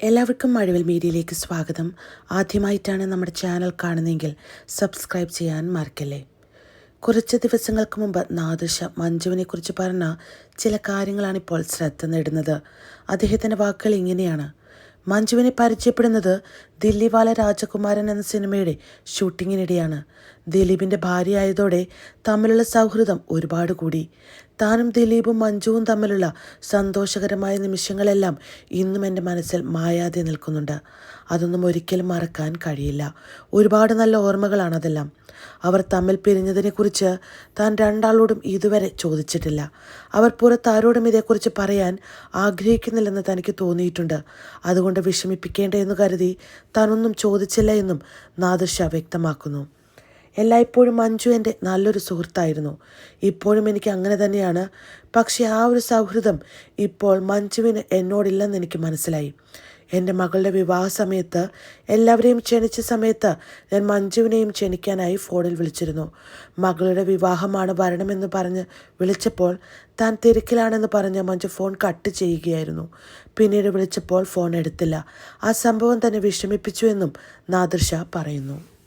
എല്ലാവർക്കും മഴവിൽ മീഡിയയിലേക്ക് സ്വാഗതം. ആദ്യമായിട്ടാണ് നമ്മുടെ ചാനൽ കാണുന്നതെങ്കിൽ സബ്സ്ക്രൈബ് ചെയ്യാൻ മറക്കല്ലേ. കുറച്ച് ദിവസങ്ങൾക്ക് മുമ്പ് നാദൃശ മഞ്ജുവിനെക്കുറിച്ച് പറഞ്ഞ ചില കാര്യങ്ങളാണ് ഇപ്പോൾ ശ്രദ്ധ നേടുന്നത്. അദ്ദേഹത്തിന്റെ വാക്കുകൾ ഇങ്ങനെയാണ്. മഞ്ജുവിനെ പരിചയപ്പെടുന്നത് ദില്ലിവാല രാജകുമാരൻ എന്ന സിനിമയുടെ ഷൂട്ടിങ്ങിനിടെയാണ് ദിലീപിന്റെ ഭാര്യയായതോടെ തമ്മിലുള്ള സൗഹൃദം ഒരുപാട് കൂടി. താനും ദിലീപും മഞ്ജുവും തമ്മിലുള്ള സന്തോഷകരമായ നിമിഷങ്ങളെല്ലാം ഇന്നും എന്റെ മനസ്സിൽ മായാതെ നിൽക്കുന്നുണ്ട്. അതൊന്നും ഒരിക്കലും മറക്കാൻ കഴിയില്ല. ഒരുപാട് നല്ല ഓർമ്മകളാണ് അതെല്ലാം. അവർ തമ്മിൽ പിരിഞ്ഞതിനെക്കുറിച്ച് താൻ രണ്ടാളോടും ഇതുവരെ ചോദിച്ചിട്ടില്ല. അവർ പുറത്താരോടും ഇതേക്കുറിച്ച് പറയാൻ ആഗ്രഹിക്കുന്നില്ലെന്ന് തനിക്ക് തോന്നിയിട്ടുണ്ട്. അതുകൊണ്ട് വിഷമിപ്പിക്കേണ്ടതെന്ന് കരുതി താനൊന്നും ചോദിച്ചില്ല എന്നും നാദിർഷ വ്യക്തമാക്കുന്നു. എല്ലായ്പ്പോഴും മഞ്ജു എന്റെ നല്ലൊരു സുഹൃത്തായിരുന്നു. ഇപ്പോഴും എനിക്ക് അങ്ങനെ തന്നെയാണ്. പക്ഷേ ആ ഒരു സൗഹൃദം ഇപ്പോൾ മഞ്ജുവിന് എന്നോടില്ലെന്ന് എനിക്ക് മനസ്സിലായി. എന്റെ മകളുടെ വിവാഹ സമയത്ത് എല്ലാവരെയും ക്ഷണിച്ച സമയത്ത് ഞാൻ മഞ്ജുവിനെയും ക്ഷണിക്കാനായി ഫോണിൽ വിളിച്ചിരുന്നു. മകളുടെ വിവാഹമാണ് വരണമെന്ന് പറഞ്ഞ് വിളിച്ചപ്പോൾ താൻ തിരക്കിലാണെന്ന് പറഞ്ഞ് മഞ്ജു ഫോൺ കട്ട് ചെയ്യുകയായിരുന്നു. പിന്നീട് വിളിച്ചപ്പോൾ ഫോൺ എടുത്തില്ല. ആ സംഭവം തന്നെ വിഷമിപ്പിച്ചു എന്നും നാദൃശ പറയുന്നു.